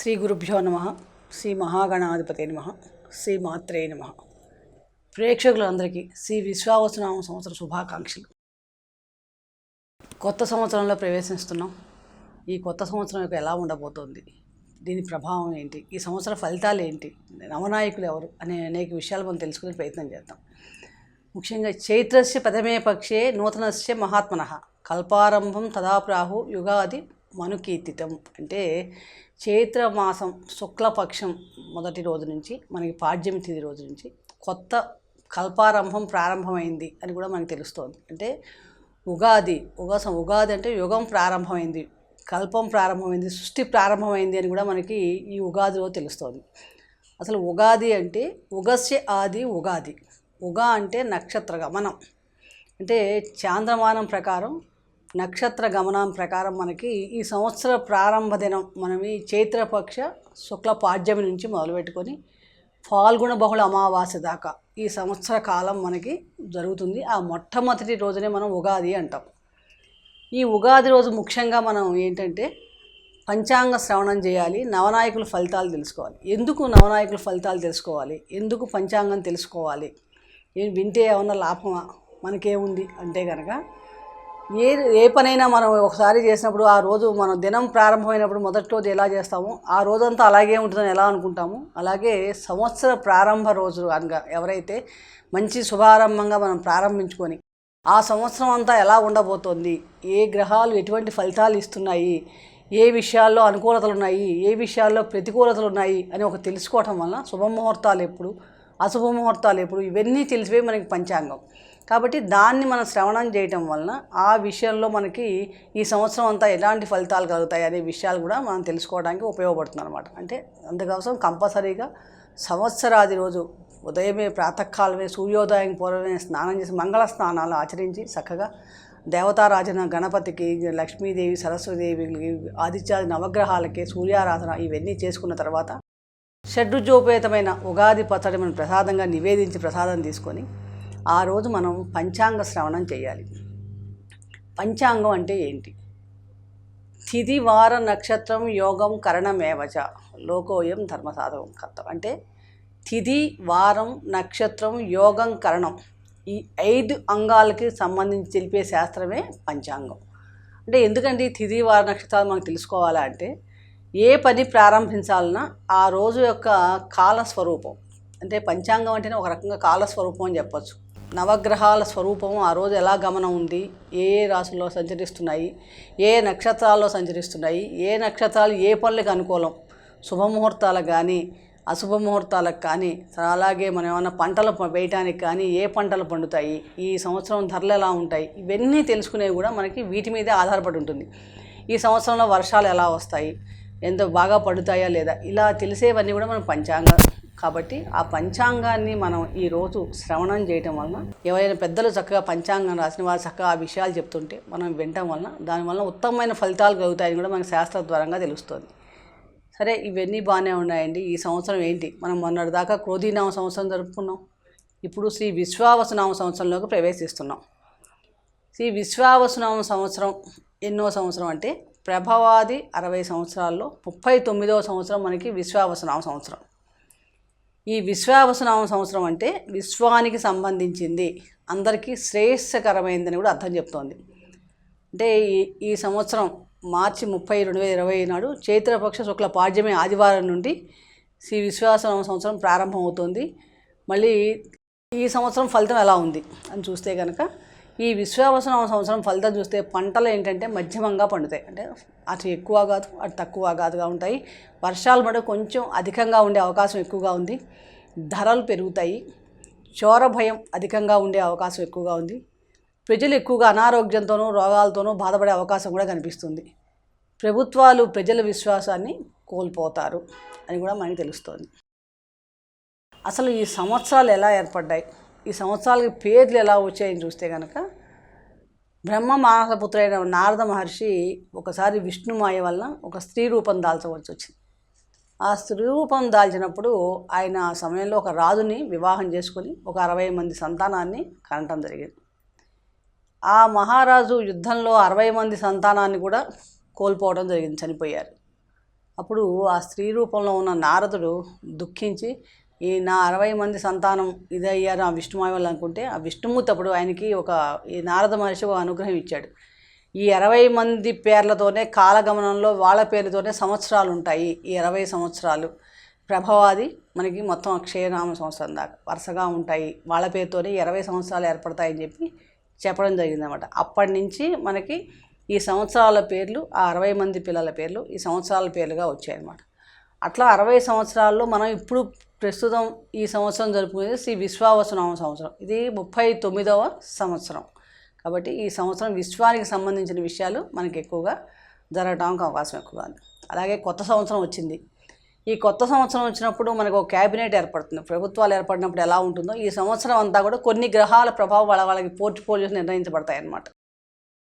శ్రీ గురుభ్యో నమ శ్రీ మహాగణాధిపతి నమ శ్రీ మాత్రే నమ. ప్రేక్షకులందరికీ శ్రీ విశ్వావసనామ సంవత్సర శుభాకాంక్షలు. కొత్త సంవత్సరంలో ప్రవేశిస్తున్నాం. ఈ కొత్త సంవత్సరం యొక్క ఎలా ఉండబోతోంది? దీని ప్రభావం ఏంటి? ఈ సంవత్సర ఫలితాలు ఏంటి? నవనాయకులు ఎవరు? అనే అనేక విషయాలు మనం తెలుసుకునే ప్రయత్నం చేద్దాం. ముఖ్యంగా చైత్రస్య ప్రథమే పక్షే నూతనస్య మహాత్మన. కల్పారంభం తదా ప్రాహు యుగాది మనుకీర్తితం. అంటే చైత్ర మాసం శుక్లపక్షం మొదటి రోజు నుంచి మనకి పాడ్యం తిది రోజు నుంచి కొత్త కల్పారంభం ప్రారంభమైంది అని కూడా మనకు తెలుస్తోంది. అంటే ఉగాది ఉగాసం ఉగాది అంటే యుగం ప్రారంభమైంది కల్పం ప్రారంభమైంది సృష్టి ప్రారంభమైంది అని కూడా మనకి ఈ ఉగాదిలో తెలుస్తోంది. అసలు ఉగాది అంటే ఉగస్య ఆది ఉగాది. ఉగా అంటే నక్షత్రగా మనం. అంటే చాంద్రమానం ప్రకారం నక్షత్ర గమనం ప్రకారం మనకి ఈ సంవత్సర ప్రారంభ దినం మనం ఈ చైత్రపక్ష శుక్ల పాడ్యమి నుంచి మొదలుపెట్టుకొని ఫాల్గుణ బహుళ అమావాస్య దాకా ఈ సంవత్సర కాలం మనకి జరుగుతుంది. ఆ మొట్టమొదటి రోజునే మనం ఉగాది అంటాం. ఈ ఉగాది రోజు ముఖ్యంగా మనం ఏంటంటే పంచాంగ శ్రవణం చేయాలి నవనాయకుల ఫలితాలు తెలుసుకోవాలి. ఎందుకు నవనాయకుల ఫలితాలు తెలుసుకోవాలి? ఎందుకు పంచాంగం తెలుసుకోవాలి? ఏం వింటే ఏమన్నా లాభమా? మనకేముంది? అంటే కనుక ఏ ఏ పనైనా మనం ఒకసారి చేసినప్పుడు ఆ రోజు మనం దినం ప్రారంభమైనప్పుడు మొదటి రోజు ఎలా చేస్తామో ఆ రోజంతా అలాగే ఉంటుందని ఎలా అనుకుంటాము అలాగే సంవత్సర ప్రారంభ రోజు అనగా ఎవరైతే మంచి శుభారంభంగా మనం ప్రారంభించుకొని ఆ సంవత్సరం అంతా ఎలా ఉండబోతోంది ఏ గ్రహాలు ఎటువంటి ఫలితాలు ఇస్తున్నాయి ఏ విషయాల్లో అనుకూలతలు ఉన్నాయి ఏ విషయాల్లో ప్రతికూలతలు ఉన్నాయి అని ఒక తెలుసుకోవటం వలన శుభముహూర్తాలు ఎప్పుడు అశుభముహూర్తాలు ఎప్పుడు ఇవన్నీ తెలిసిపోయి మనకి పంచాంగం. కాబట్టి దాన్ని మనం శ్రవణం చేయటం వలన ఆ విషయంలో మనకి ఈ సంవత్సరం అంతా ఎలాంటి ఫలితాలు కలుగుతాయి అనే విషయాలు కూడా మనం తెలుసుకోవడానికి ఉపయోగపడుతుంది అనమాట అంటే అందుకోసం కంపల్సరీగా సంవత్సరాది రోజు ఉదయమే ప్రాతకాలమే సూర్యోదయం పూర్వమే స్నానం చేసి మంగళ స్నానాలు ఆచరించి చక్కగా దేవతారాజన గణపతికి లక్ష్మీదేవి సరస్వతిదేవికి ఆదిత్యాది నవగ్రహాలకి సూర్యారాధన ఇవన్నీ చేసుకున్న తర్వాత షడ్రుజోపేతమైన ఉగాది పచ్చడి మనం ప్రసాదంగా నివేదించి ప్రసాదం తీసుకొని ఆ రోజు మనం పంచాంగ శ్రవణం చేయాలి. పంచాంగం అంటే ఏంటి? తిథి వార నక్షత్రం యోగం కరణమేవచ లోకోయం ధర్మసాధకం కర్తం. అంటే తిథి వారం నక్షత్రం యోగం కరణం ఈ ఐదు అంగాలకి సంబంధించి తెలిపే శాస్త్రమే పంచాంగం. అంటే ఎందుకంటే తిది వార నక్షత్రాలు మనకు తెలుసుకోవాలా అంటే ఏ పని ప్రారంభించాలన్నా ఆ రోజు యొక్క కాల స్వరూపం అంటే పంచాంగం అంటేనే ఒక రకంగా కాల స్వరూపం అని చెప్పొచ్చు. నవగ్రహాల స్వరూపం ఆ రోజు ఎలా గమనం ఉంది? ఏ ఏ రాశుల్లో సంచరిస్తున్నాయి? ఏ నక్షత్రాల్లో సంచరిస్తున్నాయి? ఏ నక్షత్రాలు ఏ పనులకు అనుకూలం? శుభముహూర్తాలకు కానీ అశుభ ముహూర్తాలకు కానీ అలాగే మనం ఏమైనా పంటలు వేయటానికి కానీ ఏ పంటలు పండుతాయి? ఈ సంవత్సరం ధరలు ఎలా ఉంటాయి? ఇవన్నీ తెలుసుకునేవి కూడా మనకి వీటి మీదే ఆధారపడి ఉంటుంది. ఈ సంవత్సరంలో వర్షాలు ఎలా వస్తాయి? ఎంత బాగా పడుతాయా లేదా? ఇలా తెలిసేవన్నీ కూడా మనం పంచాంగం కాబట్టి ఆ పంచాంగాన్ని మనం ఈరోజు శ్రవణం చేయటం వలన ఎవరైనా పెద్దలు చక్కగా పంచాంగం రాసిన వారు చక్కగా ఆ విషయాలు చెప్తుంటే మనం వినటం వలన దానివల్ల ఉత్తమమైన ఫలితాలు కలుగుతాయని కూడా మనకు శాస్త్ర ద్వారంగా తెలుస్తుంది. సరే ఇవన్నీ బాగానే ఉన్నాయండి. ఈ సంవత్సరం ఏంటి? మనం మొన్నటిదాకా క్రోధీనామ సంవత్సరం జరుపుకున్నాం. ఇప్పుడు శ్రీ విశ్వావసనామ సంవత్సరంలోకి ప్రవేశిస్తున్నాం. శ్రీ విశ్వావసనామ సంవత్సరం ఎన్నో సంవత్సరం అంటే ప్రభవాది అరవై సంవత్సరాల్లో ముప్పై తొమ్మిదవ సంవత్సరం మనకి విశ్వావసనామ సంవత్సరం. ఈ విశ్వావసనామ సంవత్సరం అంటే విశ్వానికి సంబంధించింది. అందరికీ శ్రేయస్కరమైందని కూడా అర్థం చెప్తోంది. అంటే ఈ ఈ సంవత్సరం మార్చి ముప్పై రెండు వేల ఇరవై నాడు చైత్రపక్ష శుక్ల పాడ్యమి ఆదివారం నుండి శ్రీ విశ్వాసనామ సంవత్సరం ప్రారంభమవుతుంది. మళ్ళీ ఈ సంవత్సరం ఫలితం ఎలా ఉంది అని చూస్తే కనుక ఈ విశ్వావసనామ సంవత్సరం ఫలితం చూస్తే పంటలు ఏంటంటే మధ్యమంగా పండుతాయి. అంటే అటు ఎక్కువ కాదు అటు తక్కువ కాదుగా ఉంటాయి. వర్షాలు మటు కొంచెం అధికంగా ఉండే అవకాశం ఎక్కువగా ఉంది. ధరలు పెరుగుతాయి. చోర భయం అధికంగా ఉండే అవకాశం ఎక్కువగా ఉంది. ప్రజలు ఎక్కువగా అనారోగ్యంతోనూ రోగాలతోనూ బాధపడే అవకాశం కూడా కనిపిస్తుంది. ప్రభుత్వాలు ప్రజల విశ్వాసాన్ని కోల్పోతారు అని కూడా మనకి తెలుస్తుంది. అసలు ఈ సంవత్సరాలు ఎలా ఏర్పడ్డాయి? ఈ సంవత్సరాలకి పేర్లు ఎలా వచ్చాయని చూస్తే కనుక బ్రహ్మ మానసపుత్రైన నారద మహర్షి ఒకసారి విష్ణుమాయ వల్ల ఒక స్త్రీ రూపం దాల్చవలసి వచ్చింది. ఆ స్త్రీ రూపం దాల్చినప్పుడు ఆయన ఆ సమయంలో ఒక రాజుని వివాహం చేసుకొని ఒక అరవై మంది సంతానాన్ని కనటం జరిగింది. ఆ మహారాజు యుద్ధంలో అరవై మంది సంతానాన్ని కూడా కోల్పోవడం జరిగింది చనిపోయారు. అప్పుడు ఆ స్త్రీ రూపంలో ఉన్న నారదుడు దుఃఖించి ఈ నా అరవై మంది సంతానం ఇదయ్యారు ఆ విష్ణుమాయ వల్ల అనుకుంటే ఆ విష్ణుమూర్తి అప్పుడు ఆయనకి ఒక ఈ నారద మహర్షి ఒక అనుగ్రహం ఇచ్చాడు. ఈ అరవై మంది పేర్లతోనే కాలగమనంలో వాళ్ళ పేరుతోనే సంవత్సరాలు ఉంటాయి ఈ ఇరవై సంవత్సరాలు. ప్రభవాది మనకి మొత్తం అక్షయనామ సంవత్సరం దాకా వరుసగా ఉంటాయి. వాళ్ళ పేరుతోనే ఇరవై సంవత్సరాలు ఏర్పడతాయని చెప్పి చెప్పడం జరిగిందనమాట అప్పటి నుంచి మనకి ఈ సంవత్సరాల పేర్లు ఆ అరవై మంది పిల్లల పేర్లు ఈ సంవత్సరాల పేర్లుగా వచ్చాయన్నమాట. అట్లా అరవై సంవత్సరాల్లో మనం ఇప్పుడు ప్రస్తుతం ఈ సంవత్సరం జరుపుకునేది శ్రీ విశ్వావసనామ సంవత్సరం. ఇది ముప్పై తొమ్మిదవ సంవత్సరం. కాబట్టి ఈ సంవత్సరం విశ్వానికి సంబంధించిన విషయాలు మనకి ఎక్కువగా జరగడానికి అవకాశం ఎక్కువగా ఉంది. అలాగే కొత్త సంవత్సరం వచ్చింది. ఈ కొత్త సంవత్సరం వచ్చినప్పుడు మనకు ఒక క్యాబినెట్ ఏర్పడుతుంది. ప్రభుత్వాలు ఏర్పడినప్పుడు ఎలా ఉంటుందో ఈ సంవత్సరం అంతా కూడా కొన్ని గ్రహాల ప్రభావం వాళ్ళ వాళ్ళకి పోర్ట్ఫోలియోస్ నిర్ణయించబడతాయి అన్నమాట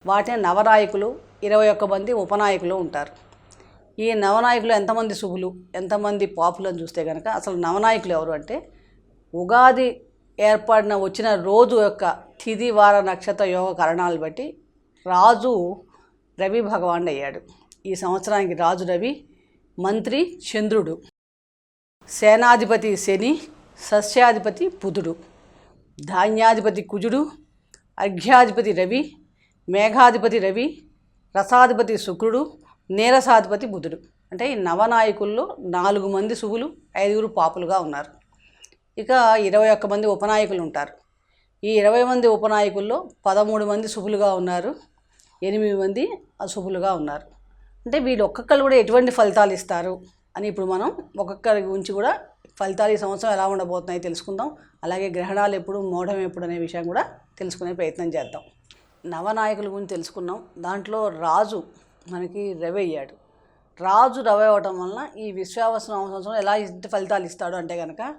వాటిని నవనాయకులు ఇరవై ఒక్క మంది ఉపనాయకులు ఉంటారు. ఈ నవనాయకులు ఎంతమంది శుభులు ఎంతమంది పాపులు అని చూస్తే కనుక అసలు నవనాయకులు ఎవరు అంటే ఉగాది ఏర్పడిన వచ్చిన రోజు యొక్క తిథి వార నక్షత్ర యోగ కరణాలు బట్టి రాజు రవి భగవాన్ అయ్యాడు. ఈ సంవత్సరానికి రాజు రవి మంత్రి చంద్రుడు. సేనాధిపతి శని సస్యాధిపతి బుధుడు. ధాన్యాధిపతి కుజుడు అర్ఘ్యాధిపతి రవి మేఘాధిపతి రవి రసాధిపతి శుక్రుడు నీరసాధిపతి బుధుడు. అంటే ఈ నవనాయకుల్లో నాలుగు మంది శుభులు ఐదుగురు పాపులుగా ఉన్నారు. ఇక ఇరవై ఒక్క మంది ఉపనాయకులు ఉంటారు. ఈ ఇరవై మంది ఉపనాయకుల్లో పదమూడు మంది శుభులుగా ఉన్నారు. ఎనిమిది మంది అశుభులుగా ఉన్నారు. అంటే వీళ్ళు ఒక్కొక్కరు కూడా ఎటువంటి ఫలితాలు ఇస్తారు అని ఇప్పుడు మనం ఒక్కొక్కరి గురించి కూడా ఫలితాలు ఈ సంవత్సరం ఎలా ఉండబోతున్నాయి తెలుసుకుందాం. అలాగే గ్రహణాలు ఎప్పుడు మోఢం ఎప్పుడు అనే విషయం కూడా తెలుసుకునే ప్రయత్నం చేద్దాం. నవనాయకుల గురించి తెలుసుకున్నాం. దాంట్లో రాజు మనకి రవి అయ్యాడు. రాజు రవి అవ్వటం వలన ఈ విశ్వావసన సంవత్సరం ఎలా ఇంటి ఫలితాలు ఇస్తాడు అంటే కనుక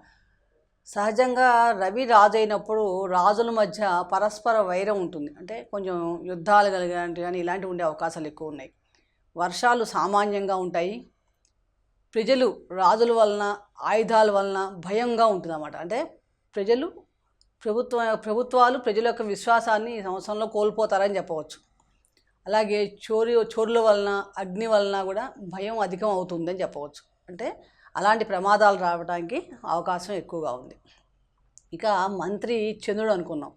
సహజంగా రవి రాజు అయినప్పుడు రాజుల మధ్య పరస్పర వైరం ఉంటుంది. అంటే కొంచెం యుద్ధాలు కలిగినట్టు కానీ ఇలాంటివి ఉండే అవకాశాలు ఎక్కువ ఉన్నాయి. వర్షాలు సామాన్యంగా ఉంటాయి. ప్రజలు రాజుల వలన ఆయుధాల వలన భయంగా ఉంటుందన్నమాట. అంటే ప్రజలు ప్రభుత్వ ప్రభుత్వాలు ప్రజల యొక్క విశ్వాసాన్ని ఈ సంవత్సరంలో కోల్పోతారని చెప్పవచ్చు. అలాగే చోరీ చోరుల వలన అగ్ని వలన కూడా భయం అధికం అవుతుందని చెప్పవచ్చు. అంటే అలాంటి ప్రమాదాలు రావడానికి అవకాశం ఎక్కువగా ఉంది. ఇక మంత్రి చంద్రుడు అనుకున్నాం.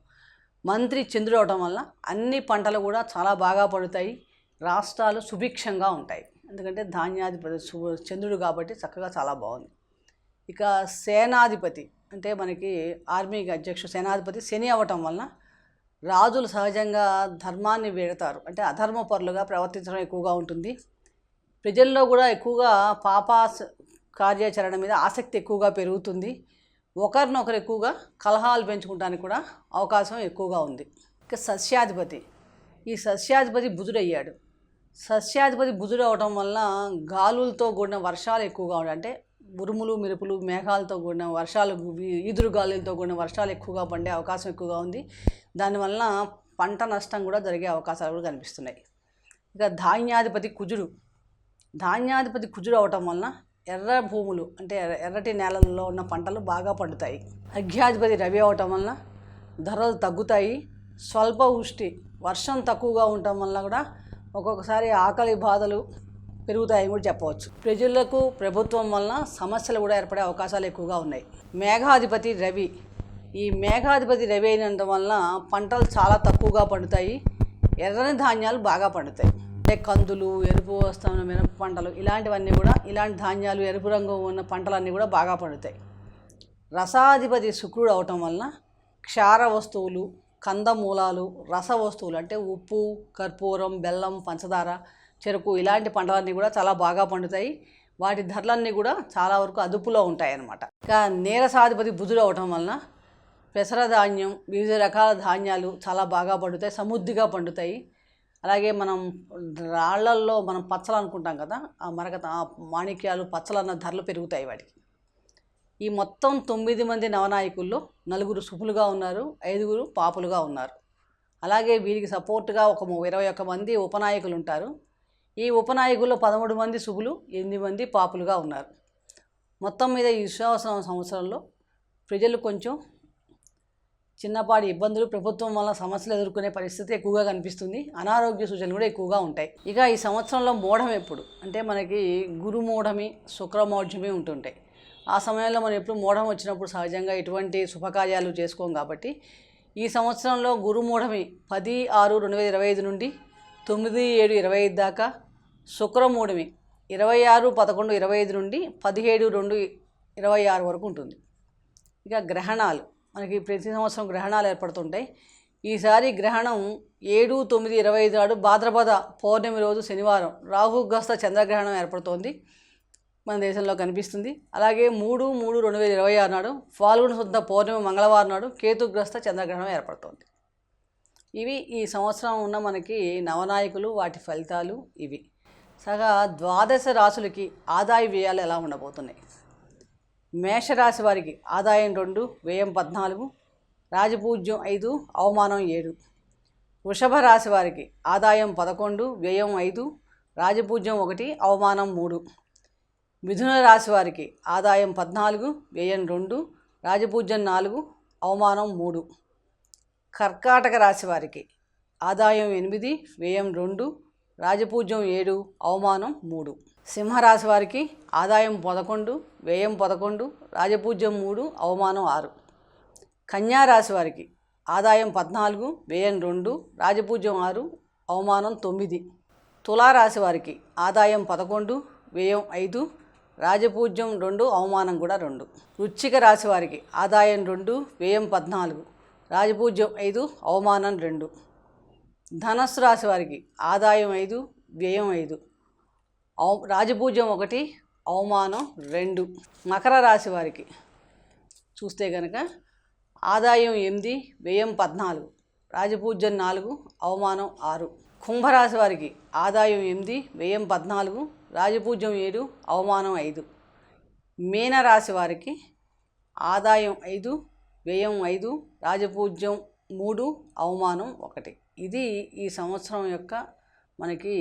మంత్రి చంద్రుడు అవడం వల్ల అన్ని పంటలు కూడా చాలా బాగా పడుతాయి. రాష్ట్రాలు సుభిక్షంగా ఉంటాయి. ఎందుకంటే ధాన్యాధిపతి చంద్రుడు కాబట్టి చక్కగా చాలా బాగుంది. ఇక సేనాధిపతి అంటే మనకి ఆర్మీకి అధ్యక్షుడు సేనాధిపతి శని అవ్వటం వలన రాజులు సహజంగా ధర్మాన్ని వేడతారు. అంటే అధర్మ పరులుగా ప్రవర్తించడం ఎక్కువగా ఉంటుంది. ప్రజల్లో కూడా ఎక్కువగా పాప కార్యాచరణ మీద ఆసక్తి ఎక్కువగా పెరుగుతుంది. ఒకరినొకరు ఎక్కువగా కలహాలు పెంచుకోవడానికి కూడా అవకాశం ఎక్కువగా ఉంది. ఇక సస్యాధిపతి. ఈ సస్యాధిపతి బుధుడయ్యాడు సస్యాధిపతి బుధుడు అవడం వల్ల గాలులతో కూడిన వర్షాలు ఎక్కువగా ఉంటాయి. అంటే ఉరుములు మెరుపులు మేఘాలతో కూడిన వర్షాలు ఈదురు గాలులతో కూడిన వర్షాలు ఎక్కువగా పండే అవకాశం ఎక్కువగా ఉంది. దానివల్ల పంట నష్టం కూడా జరిగే అవకాశాలు కూడా కనిపిస్తున్నాయి. ఇక ధాన్యాధిపతి కుజుడు. ధాన్యాధిపతి కుజుడు అవటం వలన ఎర్ర భూములు అంటే ఎర్రటి నేలల్లో ఉన్న పంటలు బాగా పండుతాయి. అగ్యాధిపతి రవి అవటం వలన ధరలు తగ్గుతాయి. స్వల్ప వృష్టి వర్షం తక్కువగా ఉండటం వల్ల కూడా ఒక్కొక్కసారి ఆకలి బాధలు పెరుగుతాయని కూడా చెప్పవచ్చు. ప్రజలకు ప్రభుత్వం వలన సమస్యలు కూడా ఏర్పడే అవకాశాలు ఎక్కువగా ఉన్నాయి. మేఘాధిపతి రవి ఈ మేఘాధిపతి రవి అయినంత వలన పంటలు చాలా తక్కువగా పండుతాయి. ఎర్రని ధాన్యాలు బాగా పండుతాయి. అంటే కందులు ఎరుపు వస్తున్న మినప పంటలు ఇలాంటివన్నీ కూడా ఇలాంటి ధాన్యాలు ఎరుపు రంగు ఉన్న పంటలన్నీ కూడా బాగా పండుతాయి. రసాధిపతి శుక్రుడు అవటం వలన క్షార వస్తువులు కందమూలాలు రస వస్తువులు అంటే ఉప్పు కర్పూరం బెల్లం పంచదార చెరుకు ఇలాంటి పంటలన్నీ కూడా చాలా బాగా పండుతాయి. వాటి ధరలన్నీ కూడా చాలా వరకు అదుపులో ఉంటాయి అన్నమాట ఇంకా నీరసాధిపతి బుధుడు అవటం వలన పెసర ధాన్యం వివిధ రకాల ధాన్యాలు చాలా బాగా పండుతాయి సమృద్ధిగా పండుతాయి. అలాగే మనం రాళ్ళల్లో మనం పచ్చలు అనుకుంటాం కదా ఆ మరక ఆ మాణిక్యాలు పచ్చలు అన్న ధరలు పెరుగుతాయి వాటికి. ఈ మొత్తం తొమ్మిది మంది నవనాయకుల్లో నలుగురు శుభులుగా ఉన్నారు ఐదుగురు పాపులుగా ఉన్నారు. అలాగే వీరికి సపోర్ట్గా ఒక ఇరవై ఒక్క మంది ఉపనాయకులు ఉంటారు. ఈ ఉపనాయకుల్లో పదమూడు మంది శుభులు ఎనిమిది మంది పాపులుగా ఉన్నారు. మొత్తం మీద ఈ విశ్వాసం సంవత్సరంలో ప్రజలు కొంచెం చిన్నపాటి ఇబ్బందులు ప్రభుత్వం వల్ల సమస్యలు ఎదుర్కొనే పరిస్థితి ఎక్కువగా కనిపిస్తుంది. అనారోగ్య సూచనలు కూడా ఎక్కువగా ఉంటాయి. ఇక ఈ సంవత్సరంలో మూఢం ఎప్పుడు? అంటే మనకి గురుమూఢమి శుక్రమౌఢ్యమి ఉంటుంటాయి. ఆ సమయంలో మనం ఎప్పుడు మూఢం వచ్చినప్పుడు సహజంగా ఎటువంటి శుభకార్యాలు చేసుకోం కాబట్టి ఈ సంవత్సరంలో గురుమూఢమి పది ఆరు రెండు వేల ఇరవై ఐదు నుండి తొమ్మిది ఏడు ఇరవై ఐదు దాకా శుక్రమూఢమి ఇరవై ఆరు పదకొండు ఇరవై ఐదు నుండి పదిహేడు రెండు ఇరవై ఆరు వరకు ఉంటుంది. ఇక గ్రహణాలు. మనకి ప్రతి సంవత్సరం గ్రహణాలు ఏర్పడుతుంటాయి. ఈసారి గ్రహణం ఏడు తొమ్మిది ఇరవై ఐదు నాడు భాద్రపద పౌర్ణమి రోజు శనివారం రాహుగ్రస్త చంద్రగ్రహణం ఏర్పడుతోంది. మన దేశంలో కనిపిస్తుంది. అలాగే మూడు మూడు రెండు వేల ఇరవై ఆరు నాడు ఫాల్గుణ శుద్ధ పౌర్ణమి మంగళవారం నాడు కేతుగ్రస్త చంద్రగ్రహణం ఏర్పడుతోంది. ఇవి ఈ సంవత్సరం ఉన్న మనకి నవనాయకులు వాటి ఫలితాలు ఇవి. సగా ద్వాదశ రాశులకి ఆదాయ వ్యయాలు ఎలా ఉండబోతున్నాయి? మేషరాశి వారికి ఆదాయం రెండు వ్యయం పద్నాలుగు రాజపూజ్యం ఐదు అవమానం ఏడు. వృషభ రాశి వారికి ఆదాయం పదకొండు వ్యయం ఐదు రాజపూజ్యం ఒకటి అవమానం మూడు. మిథున రాశి వారికి ఆదాయం పద్నాలుగు వ్యయం రెండు రాజపూజ్యం నాలుగు అవమానం మూడు. కర్కాటక రాశి వారికి ఆదాయం ఎనిమిది వ్యయం రెండు రాజపూజ్యం ఏడు అవమానం మూడు. సింహరాశి వారికి ఆదాయం పదకొండు వ్యయం పదకొండు రాజపూజ్యం మూడు అవమానం ఆరు. కన్యారాశి వారికి ఆదాయం పద్నాలుగు వ్యయం రెండు రాజపూజ్యం ఆరు అవమానం తొమ్మిది. తులారాశి వారికి ఆదాయం పదకొండు వ్యయం ఐదు రాజపూజ్యం రెండు అవమానం కూడా రెండు. వృచ్చిక రాశి వారికి ఆదాయం రెండు వ్యయం పద్నాలుగు రాజపూజ్యం ఐదు అవమానం రెండు. ధనస్సు రాశి వారికి ఆదాయం ఐదు వ్యయం ఐదు. అవ రాజపూజ్యం ఒకటి అవమానం రెండు. మకర రాశి వారికి చూస్తే కనుక ఆదాయం ఎనిమిది వ్యయం పద్నాలుగు. రాజపూజ్యం నాలుగు అవమానం ఆరు. కుంభరాశి వారికి ఆదాయం ఎనిమిది వ్యయం పద్నాలుగు రాజపూజ్యం ఏడు అవమానం ఐదు. మీనరాశి వారికి ఆదాయం ఐదు వ్యయం ఐదు రాజపూజ్యం మూడు అవమానం ఒకటి. ఇది ఈ సంవత్సరం యొక్క మనకి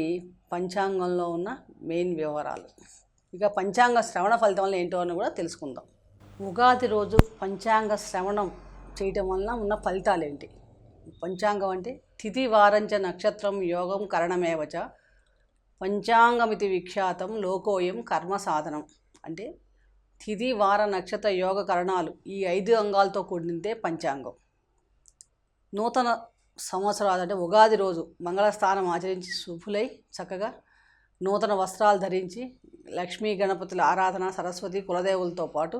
పంచాంగంలో ఉన్న మెయిన్ వివరాలు. ఇక పంచాంగ శ్రవణ ఫలితం వల్ల ఏంటో అని కూడా తెలుసుకుందాం. ఉగాది రోజు పంచాంగ శ్రవణం చేయటం వలన ఉన్న ఫలితాలు ఏంటి? పంచాంగం అంటే తిథి వారంచ నక్షత్రం యోగం కరణమేవచ పంచాంగమితి విఖ్యాతం లోకోయం కర్మ సాధనం. అంటే తిథి వార నక్షత్ర యోగ కరణాలు ఈ ఐదు అంగాలతో కూడినదే పంచాంగం. నూతన సంవత్సరాలు అంటే ఉగాది రోజు మంగళస్థానం ఆచరించి శుభులై చక్కగా నూతన వస్త్రాలు ధరించి లక్ష్మీ గణపతుల ఆరాధన సరస్వతి కులదేవులతో పాటు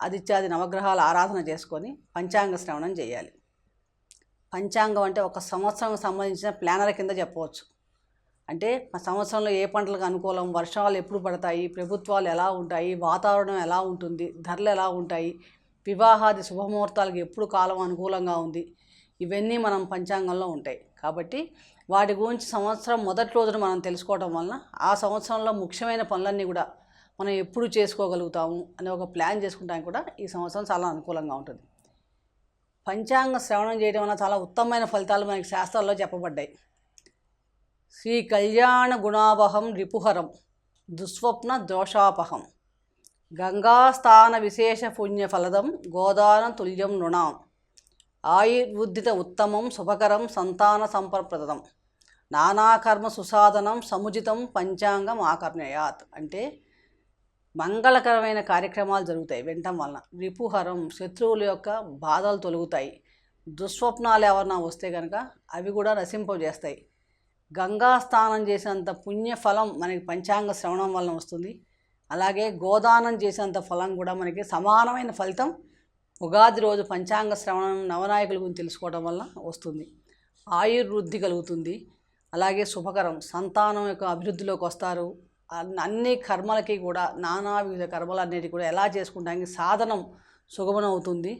ఆదిత్యాది నవగ్రహాల ఆరాధన చేసుకొని పంచాంగ శ్రవణం చేయాలి. పంచాంగం అంటే ఒక సంవత్సరం సంబంధించిన ప్లానర్ కింద చెప్పవచ్చు. అంటే మా సంవత్సరంలో ఏ పంటలకు అనుకూలం వర్షాలు ఎప్పుడు పడతాయి ప్రభుత్వాలు ఎలా ఉంటాయి వాతావరణం ఎలా ఉంటుంది ధరలు ఎలా ఉంటాయి వివాహాది శుభముహూర్తాలకు ఎప్పుడు కాలం అనుకూలంగా ఉంది ఇవన్నీ మనం పంచాంగంలో ఉంటాయి. కాబట్టి వాటి గురించి సంవత్సరం మొదటి రోజున మనం తెలుసుకోవడం వలన ఆ సంవత్సరంలో ముఖ్యమైన పనులన్నీ కూడా మనం ఎప్పుడు చేసుకోగలుగుతాము అనే ఒక ప్లాన్ చేసుకుంటానికి కూడా ఈ సంవత్సరం చాలా అనుకూలంగా ఉంటుంది. పంచాంగ శ్రవణం చేయడం వల్ల చాలా ఉత్తమమైన ఫలితాలు మనకి శాస్త్రాల్లో చెప్పబడ్డాయి. శ్రీ కళ్యాణ గుణావహం రిపుహరం దుస్వప్న దోషాపహం గంగాస్థాన విశేష పుణ్యఫలదం గోదాన తుల్యం నృణాం. ఆయుర్వుద్ధిత ఉత్తమం శుభకరం సంతాన సంపర్ప్రదం. నానాకర్మ సుసాధనం సముచితం పంచాంగం ఆకర్ణయాత్. అంటే మంగళకరమైన కార్యక్రమాలు జరుగుతాయి వినటం వలన. రిపుహరం శత్రువుల యొక్క బాధలు తొలుగుతాయి. దుస్వప్నాలు ఎవరన్నా వస్తే కనుక అవి కూడా నశింపజేస్తాయి. గంగా స్నానం చేసేంత పుణ్యఫలం మనకి పంచాంగ శ్రవణం వలన వస్తుంది. అలాగే గోదానం చేసేంత ఫలం కూడా మనకి సమానమైన ఫలితం ఉగాది రోజు పంచాంగ శ్రవణం నవనాయకుల గురించి తెలుసుకోవడం వల్ల వస్తుంది. ఆయుర్వృద్ధి కలుగుతుంది. అలాగే శుభకరం. సంతానం యొక్క అభివృద్ధిలోకి వస్తారు. అన్ని కర్మలకి కూడా నానా వివిధ కర్మలన్నిటి కూడా ఎలా చేసుకుంటానికి సాధనం సుగమనం అవుతుంది.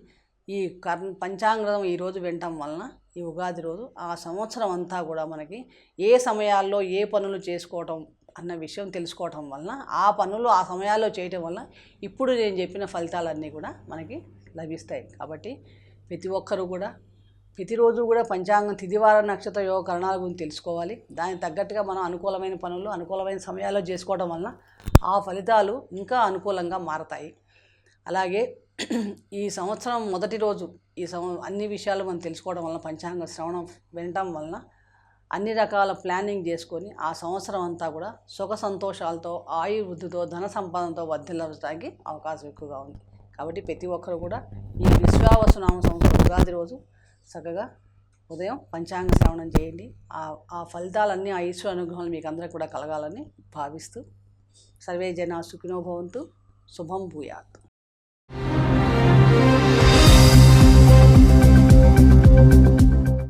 ఈ కర్ పంచాంగం ఈరోజు వినటం వలన ఈ ఉగాది రోజు ఆ సంవత్సరం అంతా కూడా మనకి ఏ సమయాల్లో ఏ పనులు చేసుకోవటం అన్న విషయం తెలుసుకోవటం వలన ఆ పనులు ఆ సమయాల్లో చేయటం వల్ల ఇప్పుడు నేను చెప్పిన ఫలితాలన్నీ కూడా మనకి లభిస్తాయి. కాబట్టి ప్రతి ఒక్కరూ కూడా ప్రతిరోజు కూడా పంచాంగం తిదివార నక్షత్ర యోగ కరణాల గురించి తెలుసుకోవాలి. దానికి తగ్గట్టుగా మనం అనుకూలమైన పనులు అనుకూలమైన సమయాల్లో చేసుకోవడం వలన ఆ ఫలితాలు ఇంకా అనుకూలంగా మారతాయి. అలాగే ఈ సంవత్సరం మొదటి రోజు ఈ సం అన్ని విషయాలు మనం తెలుసుకోవడం వలన పంచాంగ శ్రవణం వినటం వలన అన్ని రకాల ప్లానింగ్ చేసుకొని ఆ సంవత్సరం అంతా కూడా సుఖ సంతోషాలతో ఆయుర్వృద్ధితో ధన సంపాదనతో వర్ధిల్లడానికి అవకాశం ఎక్కువగా ఉంది. కాబట్టి ప్రతి ఒక్కరు కూడా ఈ విశ్వావసునామ సంవత్సరం ఉగాది రోజు చక్కగా ఉదయం పంచాంగ శ్రవణం చేయండి. ఆ ఆ ఫలితాలన్నీ ఆ ఈశ్వర అనుగ్రహాలు మీకు అందరికీ కూడా కలగాలని భావిస్తూ సర్వే జన సుఖినో భవంతు. శుభం భూయాత్.